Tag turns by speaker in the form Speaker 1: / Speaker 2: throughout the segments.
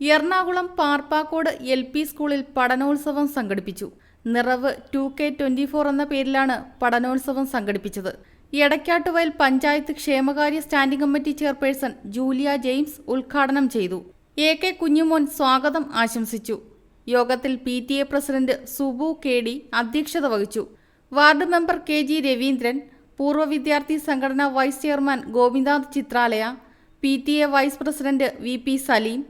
Speaker 1: Ernakulam പാർപ്പാക്കോട് L P സ്കൂളിൽ പഠനോത്സവം സംഘടിപ്പിച്ചു. നിറവ് to K twenty four എന്ന പേരിലാണ് പഠനോത്സവം സംഘടിപ്പിച്ചത്. എടക്കാട്ടുവയൽ പഞ്ചായത്ത് ക്ഷേമകാര്യ standing committee chairperson Julia James ഉദ്ഘാടനം ചെയ്തു. എ കെ കുഞ്ഞുമോൻ സ്വാഗതം ആശംസിച്ചു. യോഗത്തിൽ P T A president Subu K D അധ്യക്ഷത വഹിച്ചു. Ward member K G Raveendran പൂർവ വിദ്യാർത്ഥി സംഘടനാ vice chairman Govindath Chitralaya P T A vice president V P Saleem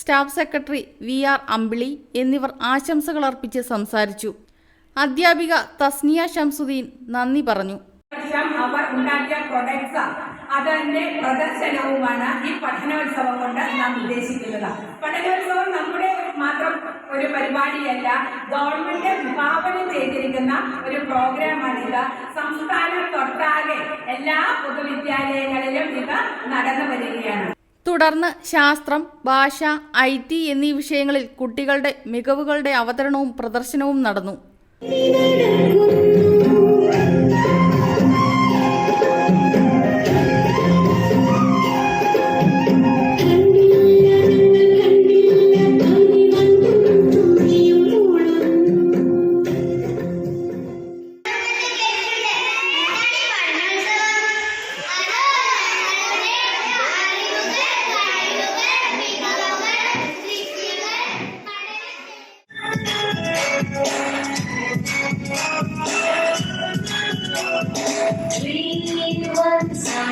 Speaker 1: staff secretary V R Ambili എന്നിവർ ആശംസകൾ അർപ്പിച്ച് സംസാരിച്ചു. അധ്യാപിക തസ്നിയ ഷംസുദ്ദീൻ നന്ദി പറഞ്ഞു.
Speaker 2: അവർ ഉണ്ടാക്കിയ പ്രൊഡക്ട്സ് അതിന്റെ പ്രദർശനവുമാണ് ഈ പഠനോത്സവം കൊണ്ട് നാം ഉദ്ദേശിക്കുന്നത്. പഠനോത്സവം നമ്മുടെ മാത്രം ഒരു പരിപാടിയല്ല ഗവൺമെന്റ് വിഭാവനം ചെയ്തിരിക്കുന്ന ഒരു പ്രോഗ്രാമാണിത് സംസ്ഥാനത്തൊട്ടാകെ എല്ലാ പൊതുവിദ്യാലയങ്ങളിലും ഇത് നടന്നു വരികയാണ്.
Speaker 1: തുടർന്ന് ശാസ്ത്രം ഭാഷ ഐ ടി എന്നീ വിഷയങ്ങളിൽ കുട്ടികളുടെ മികവുകളുടെ അവതരണവും പ്രദർശനവും നടന്നു.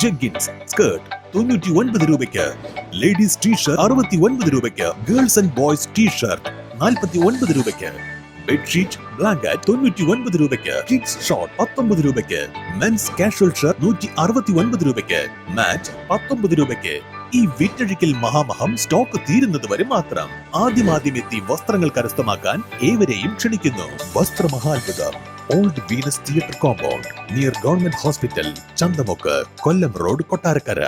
Speaker 3: jeggings skirt തൊണ്ണൂറ്റി ഒൻപത് രൂപയ്ക്ക്. ലേഡീസ് ടീഷർട്ട് അറുപത്തി ഒൻപത് രൂപയ്ക്ക്. ഗേൾസ് ആൻഡ് ബോയ്സ് ടീഷർട്ട് നാൽപ്പത്തി ഒൻപത് രൂപയ്ക്ക്. ബെഡ്ഷീറ്റ് ബ്ലാങ്കറ്റ് തൊണ്ണൂറ്റി ഒൻപത് രൂപയ്ക്ക്. കിഡ്സ് ഷോർട്ട് പത്തൊമ്പത് രൂപയ്ക്ക്. മെൻസ് കാഷ്വൽ ഷർട്ട് നൂറ്റി അറുപത്തി ഒൻപത് രൂപയ്ക്ക്. മാറ്റ് പത്തൊമ്പത് രൂപയ്ക്ക്. ഈ വിറ്റഴിക്കൽ മഹാമഹം സ്റ്റോക്ക് തീരുന്നത് വരെ മാത്രം. ആദ്യമാദ്യം എത്തി വസ്ത്രങ്ങൾ കരസ്ഥമാക്കാൻ ഏവരെയും ക്ഷണിക്കുന്നു. വസ്ത്രമഹാത്ഭുതം. Old Venus theatre compound near government hospital Chanthamukku Kollam road Kottarakkara.